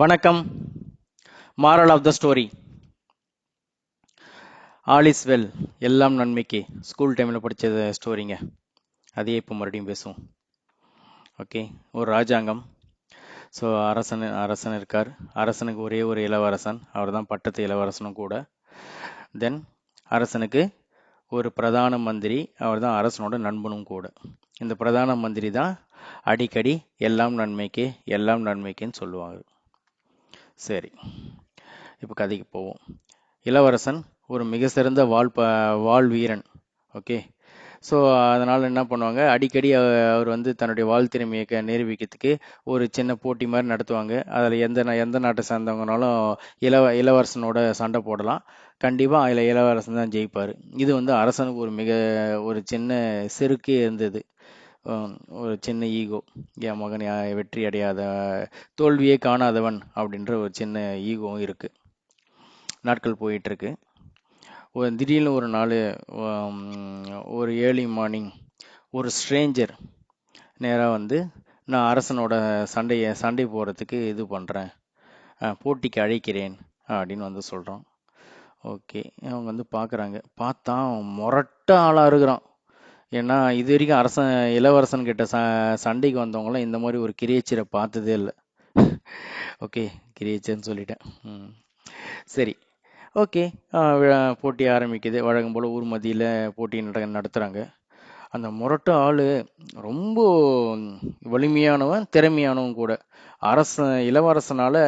வணக்கம். Moral of the story all is well எல்லாம் நன்மைக்கு. ஸ்கூல் டைமில் படித்த ஸ்டோரிங்க அதே இப்போ மறுபடியும் பேசுவோம். ஓகே ஒரு ராஜாங்கம். ஸோ அரசன் அரசன் இருக்கார். அரசனுக்கு ஒரே ஒரு இளவரசன். அவர் தான் பட்டத்து இளவரசனும் கூட. தென் அரசனுக்கு ஒரு பிரதான மந்திரி. அவர் தான் அரசனோட நண்பனும் கூட. இந்த பிரதான மந்திரி தான் அடிக்கடி எல்லாம் நன்மைக்கு எல்லாம் நன்மைக்குன்னு சொல்லுவாங்க. சரி இப்போ கதைக்கு போவோம். இளவரசன் ஒரு மிக சிறந்த வால் ப வால் வீரன் ஓகே ஸோ அதனால் என்ன பண்ணுவாங்க? அடிக்கடி அவர் வந்து தன்னுடைய வாழ்த்திறமையை திறமையை க- நிரூபிக்கிறதுக்கு ஒரு சின்ன போட்டி மாதிரி நடத்துவாங்க. அதில் எந்த நா- எந்த நாட்டை சேர்ந்தவங்கனாலும் இளவ இளவரசனோட சண்டை போடலாம். கண்டிப்பாக அதில் இளவரசன் தான் ஜெயிப்பார். இது வந்து அரசனுக்கு ஒரு மிக ஒரு சின்ன செருக்கே இருந்தது. ஒரு சின்ன ஈகோ என் மகன் வெற்றி அடையாத தோல்வியே காணாதவன் அப்படின்ற ஒரு சின்ன ஈகோவும் இருக்குது நாட்கள் போயிட்டுருக்கு. ஒரு திடீர்னு ஒரு நாள் ஒரு ஏர்லி மார்னிங் ஒரு ஸ்ட்ரேஞ்சர் நேராக வந்து நான் அரசனோட சண்டையை சண்டை போகிறதுக்கு இது பண்ணுறேன் போட்டிக்கு அழைக்கிறேன். அப்படின்னு வந்து சொல்கிறான் ஓகே. அவங்க வந்து பார்க்குறாங்க பார்த்தா அவன் முரட்ட ஆளாக இருக்கிறான். ஏன்னா இது வரைக்கும் அரசன் இளவரசன் கிட்ட ச சண்டைக்கு வந்தவங்களாம் இந்த மாதிரி ஒரு கிரியேச்சரை பார்த்ததே இல்லை. ஓகே கிரியேச்சர்னு சொல்லிட்டேன். ம். சரி. ஓகே. போட்டி ஆரம்பிக்குது. வழக்கம் போல் ஊர் மத்தியில் போட்டி நட நடத்துகிறாங்க அந்த முரட்டு ஆள் ரொம்ப வலிமையானவன் திறமையானவன் கூட. அரச இளவரசனால்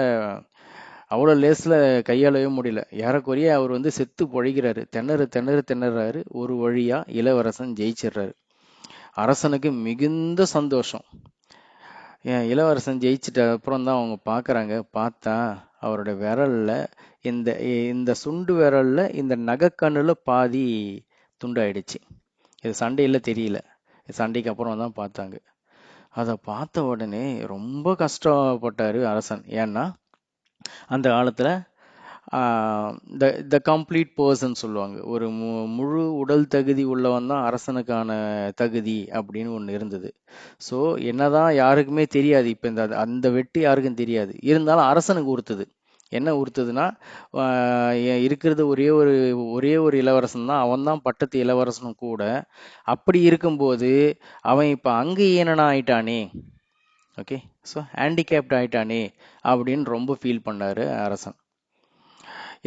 அவ்வளோ லேஸில் கையாளவே முடியல. ஏறக்குறைய அவர் வந்து செத்து பொழைக்கிறாரு திணறு திணறு திணறாரு. ஒரு வழியாக இளவரசன் ஜெயிச்சிடுறாரு. அரசனுக்கு மிகுந்த சந்தோஷம். ஏன் இளவரசன் ஜெயிச்சிட்ட அப்புறம் தான் அவங்க பார்க்குறாங்க பார்த்தா அவரோட விரலில் இந்த இந்த சுண்டு விரலில் இந்த நகைக்கண்ணில் பாதி துண்டாயிடுச்சு. இது சண்டையில் தெரியல. சண்டைக்கு அப்புறம் தான் பார்த்தாங்க. அதை பார்த்த உடனே ரொம்ப கஷ்டப்பட்டார் அரசன். ஏன்னா அந்த காலத்தில் த த கம்ப்ளீட் பர்சன் சொல்லுவாங்க. ஒரு மு முழு உடல் தகுதி உள்ளவன் தான் அரசனுக்கான தகுதி அப்படின்னு ஒன்று இருந்தது. ஸோ என்னதான் யாருக்குமே தெரியாது. இப்போ இந்த அந்த வெட்டி யாருக்கும் தெரியாது. இருந்தாலும் அரசனுக்கு உறுத்துது. என்ன உறுத்துதுன்னா இருக்கிறது ஒரே ஒரு ஒரே ஒரு இளவரசன் தான். அவன் தான் பட்டத்து இளவரசனும் கூட. அப்படி இருக்கும்போது அவன் இப்போ அங்கீனனா ஆயிட்டானே? ஓகே ஸோ ஹேண்டிகேப்ட் ஆயிட்டானே அப்படின்னு ரொம்ப ஃபீல் பண்ணார் அரசன்.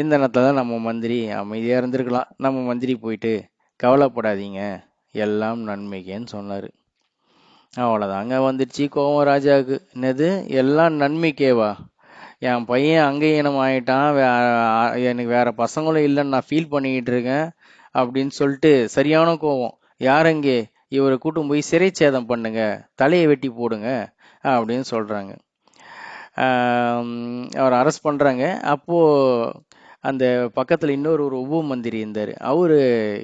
இந்த நேரத்தில் தான் நம்ம மந்திரி அமைதியாக இருந்திருக்கலாம். நம்ம மந்திரி போயிட்டு கவலைப்படாதீங்க எல்லாம் நன்மைக்கேன்னு சொன்னார். அவ்வளோதாங்க வந்துடுச்சு கோவம் ராஜாவுக்கு. என்னது? எல்லாம் நன்மைக்கேவா? என் பையன் அங்கீனம் ஆகிட்டான் வே எனக்கு வேறு பசங்களும் இல்லைன்னு நான் ஃபீல் பண்ணிக்கிட்டு இருக்கேன் அப்படின்னு சொல்லிட்டு சரியான கோவம். யாரங்கே இவரை கூட்டும் போய் சிறைச்சேதம் பண்ணுங்க. தலையை வெட்டி போடுங்க. அப்படின்னு சொல்கிறாங்க அவர் அரெஸ்ட் பண்ணுறாங்க அப்போது அந்த பக்கத்தில் இன்னொரு ஒரு உப மந்திரி இருந்தார். அவர்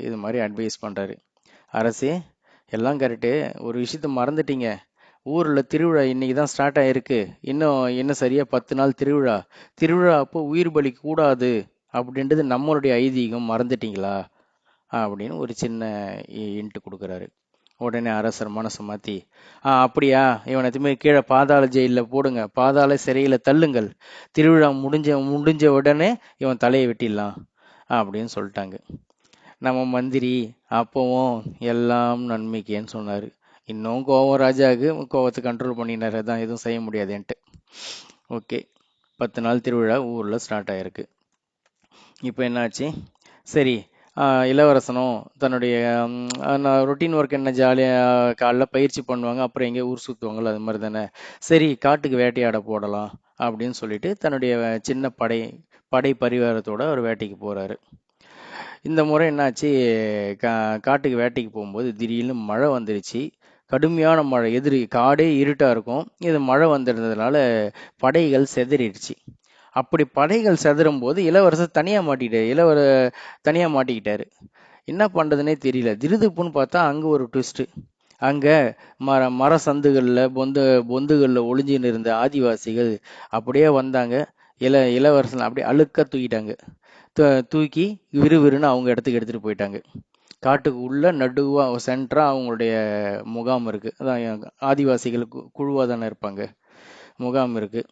இது மாதிரி அட்வைஸ் பண்ணுறாரு அரசே எல்லாம் கரெக்டு ஒரு விஷயத்த மறந்துட்டீங்க. ஊரில் திருவிழா இன்னைக்கு தான் ஸ்டார்ட் ஆகிருக்கு இன்னும் இன்னும் சரியாக பத்து நாள் திருவிழா. திருவிழா அப்போ உயிர் பலி கூடாது அப்படின்றது நம்மளுடைய ஐதீகம். மறந்துட்டீங்களா? அப்படின்னு ஒரு சின்ன இன்ட்டு கொடுக்குறாரு. உடனே அரசர் மனசு மாற்றி ஆ அப்படியா? இவனை திரும்பி கீழே பாதாள ஜெயிலில் போடுங்க. பாதாள சிறையில் தள்ளுங்கள். திருவிழா முடிஞ்ச முடிஞ்ச உடனே இவன் தலையை வெட்டிடலாம். அப்படின்னு சொல்லிட்டாங்க. நம்ம மந்திரி அப்பவும் எல்லாம் நன்மைக்கேன்னு சொன்னார். இன்னும் கோவம் ராஜாவுக்கு கோவத்தை கண்ட்ரோல் பண்ணினார். தான் எதுவும் செய்ய முடியாதுன்ட்டு. ஓகே. பத்து நாள் திருவிழா ஊரில் ஸ்டார்ட் ஆகிருக்கு இப்போ என்னாச்சு? சரி இளவரசனும் தன்னுடைய ரொட்டீன் ஒர்க் என்ன ஜாலியாக காலைல பயிற்சி பண்ணுவாங்க அப்புறம் எங்கேயோ ஊர் சுற்றுவாங்களோ அது மாதிரி தானே. சரி காட்டுக்கு வேட்டையாட போடலாம் அப்படின்னு சொல்லிட்டு தன்னுடைய சின்ன படை படை பரிவாரத்தோட அவர் வேட்டைக்கு போகிறாரு இந்த முறை என்னாச்சு கா காட்டுக்கு வேட்டைக்கு போகும்போது திடீர்னு மழை வந்துருச்சு. கடுமையான மழை எதிரி காடே இருட்டாக இருக்கும். இது மழை வந்திருந்ததுனால படைகள் சிதறிடுச்சு. அப்படி படைகள் செதறும் போது இளவரசர் தனியாக மாட்டிக்கிட்டாரு இளவர தனியாக மாட்டிக்கிட்டாரு. என்ன பண்ணுறதுனே தெரியல. திருதுப்புன்னு பார்த்தா அங்கே ஒரு ட்விஸ்ட்டு அங்கே மர மர சந்துகளில் பொந்து பொந்துகளில் ஒளிஞ்சுன்னு இருந்த ஆதிவாசிகள் அப்படியே வந்தாங்க. இள இளவரசன் அப்படியே அழுக்க தூக்கிட்டாங்க. தூக்கி விறுவிறுன்னு அவங்க இடத்துக்கு எடுத்துகிட்டு போயிட்டாங்க. காட்டுக்கு உள்ள நடுவாக சென்டராக அவங்களுடைய முகாம் இருக்குது அதான் ஆதிவாசிகள் கு- தானே இருப்பாங்க. முகாம் இருக்குது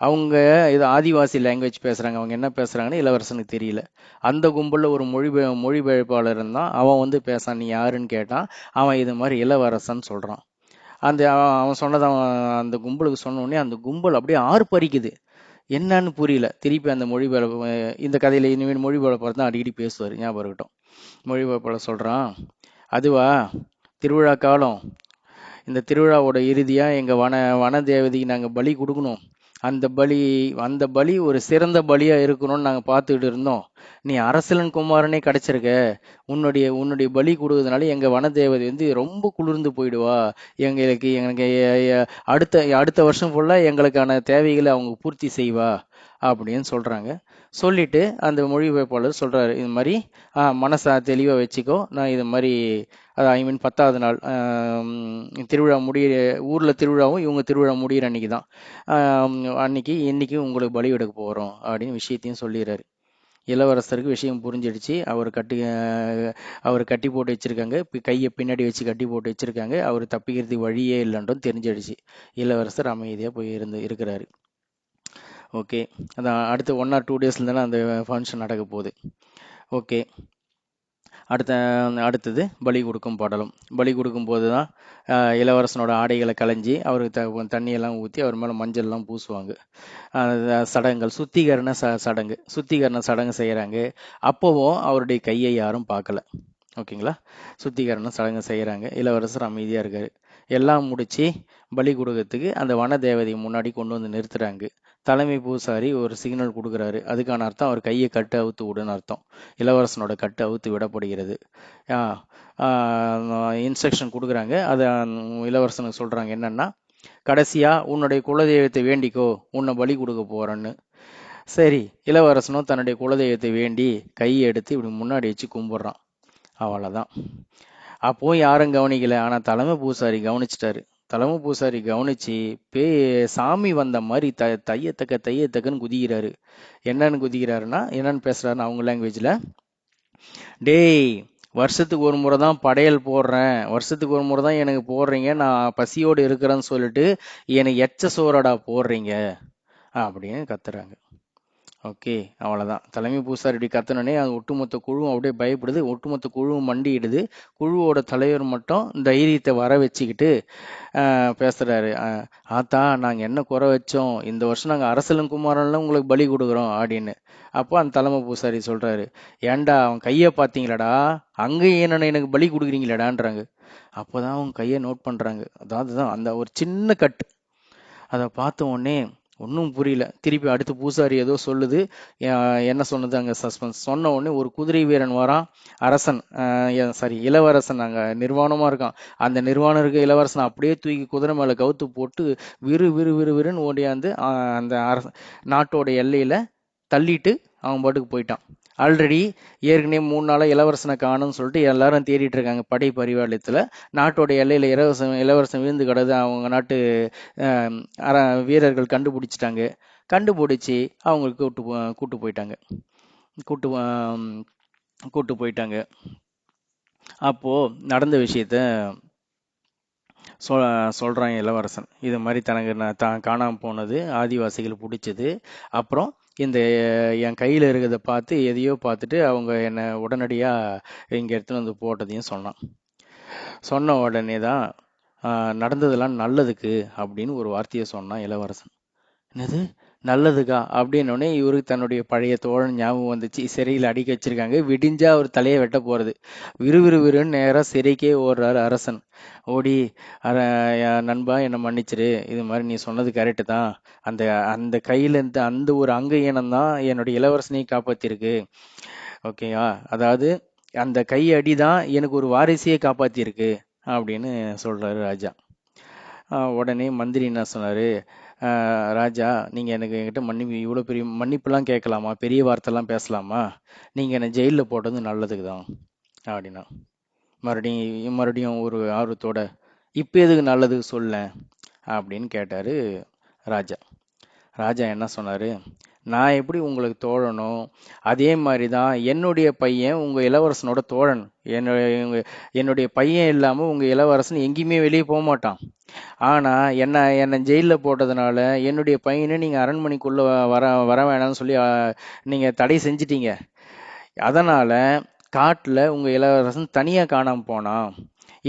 அவங்க இது ஆதிவாசி லாங்குவேஜ் பேசுகிறாங்க அவங்க என்ன பேசுகிறாங்கன்னு இளவரசனுக்கு தெரியல. அந்த கும்பலில் ஒரு மொழி மொழிபெயர்ப்பாளர் இருந்தான் அவன் வந்து பேசான் நீ யாருன்னு கேட்டான் அவன் இது மாதிரி இளவரசன் சொல்கிறான் அந்த அவன் அவன் சொன்னதை அவன் அந்த கும்பலுக்கு சொன்னோடனே அந்த கும்பல் அப்படியே ஆர்ப்பரிக்குது. என்னன்னு புரியல. திருப்பி அந்த மொழிபெயர்ப்பு இந்த கதையில் இனிமேல் மொழிபெயர்ப்பாளர் தான் அடிக்கடி பேசுவார். ஞாபகம் இருக்கட்டும். மொழிபெயர்ப்பாளர் சொல்கிறான் அதுவா திருவிழா காலம். இந்த திருவிழாவோட இறுதியாக எங்கள் வன வன தேவதைக்கு நாங்கள் பலி கொடுக்கணும். அந்த பலி அந்த பலி ஒரு சிறந்த பலியாக இருக்கணும்னு நாங்கள் பார்த்துக்கிட்டு இருந்தோம். நீ அரசலன் குமாரனே கிடைச்சிருக்க. உன்னுடைய உன்னுடைய பலி கொடுக்கறதுனால எங்கள் வனதேவதை வந்து ரொம்ப குளிர்ந்து போயிடுவா. எங்களுக்கு எங்களுக்கு அடுத்த அடுத்த வருஷம் ஃபுல்லாக எங்களுக்கான தேவைகளை அவங்க பூர்த்தி செய்வா அப்படின்னு சொல்கிறாங்க சொல்லிட்டு அந்த மொழிபெயர்ப்பாளர் சொல்கிறாரு இது மாதிரி மனசை தெளிவாக வச்சுக்கோ. நான் இது மாதிரி அது ஐ மீன் பத்தாவது நாள் திருவிழா முடிய ஊரில் திருவிழாவும் இவங்க திருவிழா முடியிற அன்னைக்கு தான் அன்னைக்கு இன்னைக்கு உங்களுக்கு பலி எடுக்க போகிறோம் அப்படின்னு விஷயத்தையும் சொல்லிடுறாரு. இளவரசருக்கு விஷயம் புரிஞ்சிடுச்சு. அவர் கட்டி அவர் கட்டி போட்டு வச்சிருக்காங்க. கையை பின்னாடி வச்சு கட்டி போட்டு வச்சுருக்காங்க. அவர் தப்பிக்கிறதுக்கு வழியே இல்லைன்றும் தெரிஞ்சிடுச்சு. இளவரசர் அமைதியாக போய் இருந்து இருக்கிறாரு. ஓகே. அதான் அடுத்து ஒன் ஆர் டூ டேஸில் தானே அந்த ஃபங்க்ஷன் நடக்க போகுது. ஓகே. அடுத்த அடுத்தது பலி கொடுக்கும் படலும். பலி கொடுக்கும் போது தான் இளவரசனோட ஆடைகளை களைஞ்சி அவருக்கு த தண்ணியெல்லாம் ஊற்றி அவர் மேலே மஞ்சள்லாம் பூசுவாங்க. சடங்குகள் சுத்திகரண ச சடங்கு. சுத்திகரண சடங்கு செய்கிறாங்க அப்போவும் அவருடைய கையை யாரும் பார்க்கல. ஓகேங்களா? சுத்திகரணம் சடங்கு செய்கிறாங்க இளவரசர் அமைதியாக இருக்கார். எல்லாம் முடித்து பலி கொடுக்கறதுக்கு அந்த வன தேவதையை முன்னாடி கொண்டு வந்து நிறுத்துறாங்க. தலைமை பூசாரி ஒரு சிக்னல் கொடுக்குறாரு. அதுக்கான அர்த்தம் அவர் கையை கட்டு அவுத்து விடுன்னு அர்த்தம். இளவரசனோட கட்டு அவுத்து விடப்படுகிறது. இன்ஸ்ட்ரக்ஷன் கொடுக்குறாங்க. அதை இளவரசனுக்கு சொல்கிறாங்க என்னன்னா கடைசியாக உன்னுடைய குலதெய்வத்தை வேண்டிக்கோ. உன்னை பலி கொடுக்க போகிறேன்னு சரி இளவரசனும் தன்னுடைய குலதெய்வத்தை வேண்டி கையை எடுத்து இப்படி முன்னாடி வச்சு கும்பிட்றான். அவ்வளோதான் அப்போ யாரும் கவனிக்கல. ஆனால் தலைமை பூசாரி கவனிச்சிட்டாரு. தலைமை பூசாரி கவனிச்சு பே சாமி வந்த மாதிரி த தையத்தக்க தையத்தக்கன்னு குதிக்கிறாரு. என்னன்னு குதிக்கிறாருன்னா என்னன்னு பேசுறாருன்னு அவங்க லாங்குவேஜில் டேய் வருஷத்துக்கு ஒரு முறை தான் படையல் போடுறேன். வருஷத்துக்கு ஒரு முறை தான் எனக்கு போடுறீங்க. நான் பசியோடு இருக்கிறேன்னு சொல்லிட்டு எனக்கு எச்ச சோறடா போடுறீங்க. அப்படின்னு கத்துறாங்க. ஓகே அவ்வளோதான் தலைமை பூசாரி இப்படி கத்தனோடனே அது ஒட்டுமொத்த குழுவும் அப்படியே பயப்படுது. ஒட்டுமொத்த குழுவும் மண்டியிடுது. குழுவோட தலைவர் மட்டும் தைரியத்தை வர வச்சுக்கிட்டு பேசுகிறாரு ஆத்தா நாங்கள் என்ன குறை வச்சோம்? இந்த வருஷம் நாங்கள் அரசலும் குமாரன்லாம் உங்களுக்கு பலி கொடுக்குறோம் அப்படின்னு. அப்போ அந்த தலைமை பூசாரி சொல்கிறாரு ஏண்டா அவன் கையை பார்த்தீங்களாடா? அங்கேயே என்ன எனக்கு பலி கொடுக்குறீங்களாடான்றாங்க. அப்போ தான் அவங்க கையை நோட் பண்ணுறாங்க அதாவது தான் அந்த ஒரு சின்ன கட்டு. அதை பார்த்த உடனே ஒன்றும் புரியல. திருப்பி அடுத்து பூசாரி ஏதோ சொல்லுது. என்ன சொன்னது அங்கே சஸ்பென்ஸ்? சொன்ன உடனே ஒரு குதிரை வீரன் வரான். அரசன் சாரி இளவரசன் அங்கே நிர்வாணமாக இருக்கான். அந்த நிர்வாணம் இருக்க இளவரசன் அப்படியே தூக்கி குதிரை மேலே கவுத்து போட்டு விறு விறு விறு விறுன்னு ஓடியாந்து அந்த அரச நாட்டோட எல்லையில் தள்ளிட்டு அவன் பாட்டுக்கு போயிட்டான். ஆல்ரெடி ஏற்கனவே மூணு நாளாக இளவரசனை காணும்னு சொல்லிட்டு எல்லாரும் தேடிட்டு இருக்காங்க படை பரிவாளத்தில். நாட்டோட எல்லையில் இளவரசன் இளவரசன் விழுந்து கிடது அவங்க நாட்டு வீரர்கள் கண்டுபிடிச்சிட்டாங்க. கண்டுபிடிச்சி அவங்களுக்கு கூட்டு கூட்டு போயிட்டாங்க. கூட்டு கூட்டு போயிட்டாங்க. அப்போது நடந்த விஷயத்த சொல் சொல்கிறான் இளவரசன். இது மாதிரி தனக்கு நான் தான் காணாமல் போனது ஆதிவாசிகள் பிடிச்சது. அப்புறம் இந்த என் கையில் இருக்கிறத பார்த்து எதையோ பார்த்துட்டு அவங்க என்னை உடனடியாக இங்கே எடுத்துன்னு வந்து போட்டதையும் சொன்னான். சொன்ன உடனே தான் நடந்ததெல்லாம் நல்லதுக்கு அப்படின்னு ஒரு வார்த்தையை சொன்னான் இளவரசன். என்னது? நல்லதுக்கா அப்படின்னோடனே இவருக்கு தன்னுடைய பழைய தோழன் ஞாபகம் வந்துச்சு. சிறையில் அடிக்க வச்சிருக்காங்க. விடிஞ்சா அவர் தலையை வெட்ட போறது. விறுவிறுவிறுன்னு நேராக சிறைக்கே ஓடுறாரு அரசன். ஓடி நண்பா என்னை மன்னிச்சிரு. இது மாதிரி நீ சொன்னது கரெக்டு தான். அந்த அந்த கையில இருந்து அந்த ஒரு அங்க இனம் தான் என்னுடைய இளவரசனையும் காப்பாத்திருக்கு. ஓகேயா அதாவது அந்த கை அடி தான் எனக்கு ஒரு வாரிசையே காப்பாத்திருக்கு. அப்படின்னு சொல்றாரு ராஜா. உடனே மந்திரி என்ன சொன்னாரு? ராஜா நீங்கள் எனக்கு என்கிட்ட மன்னிப்பு இவ்வளோ பெரிய மன்னிப்புலாம் கேட்கலாமா? பெரிய வார்த்தைலாம் பேசலாமா? நீங்கள் என்னை ஜெயிலில் போட்டது நல்லதுக்கு தான் அப்படின்னா. மறுபடியும் மறுபடியும் ஒரு ஆர்வத்தோட இப்போ எதுக்கு நல்லது சொல்ல? அப்படின்னு கேட்டார் ராஜா. ராஜா என்ன சொன்னார்? நான் எப்படி உங்களுக்கு தோழனோ அதே மாதிரி தான் என்னுடைய பையன் உங்கள் இளவரசனோட தோழன். என்னுடைய என்னுடைய பையன் இல்லாமல் உங்கள் இளவரசன் எங்கேயுமே வெளியே போக மாட்டான். ஆனால் என்ன என்னை ஜெயிலில் போட்டதுனால என்னுடைய பையனை நீங்கள் அரண்மனைக்குள்ளே வர வர வேணாம்னு சொல்லி நீங்கள் தடை செஞ்சிட்டீங்க. அதனால் காட்டில் உங்கள் இளவரசன் தனியாக காணாமல் போனான்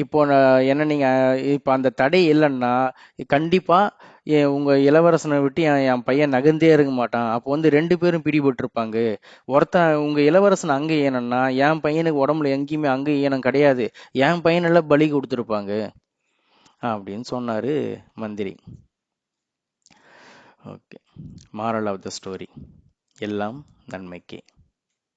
இப்போ நான் என்ன நீங்கள் இப்போ அந்த தடை இல்லைன்னா கண்டிப்பாக உங்கள் இளவரசனை விட்டு என் என் பையன் நகர்ந்தே இருக்க மாட்டான். அப்போ வந்து ரெண்டு பேரும் பிடிபட்டிருப்பாங்க. ஒருத்தன் உங்கள் இளவரசன் அங்கே ஏனன்னா என் பையனுக்கு உடம்புல எங்கேயுமே அங்கே ஈனம் கிடையாது. என் பையனெல்லாம் பலி கொடுத்துருப்பாங்க. அப்படின்னு சொன்னார் மந்திரி. Okay moral of the story எல்லாம் நன்மைக்கே.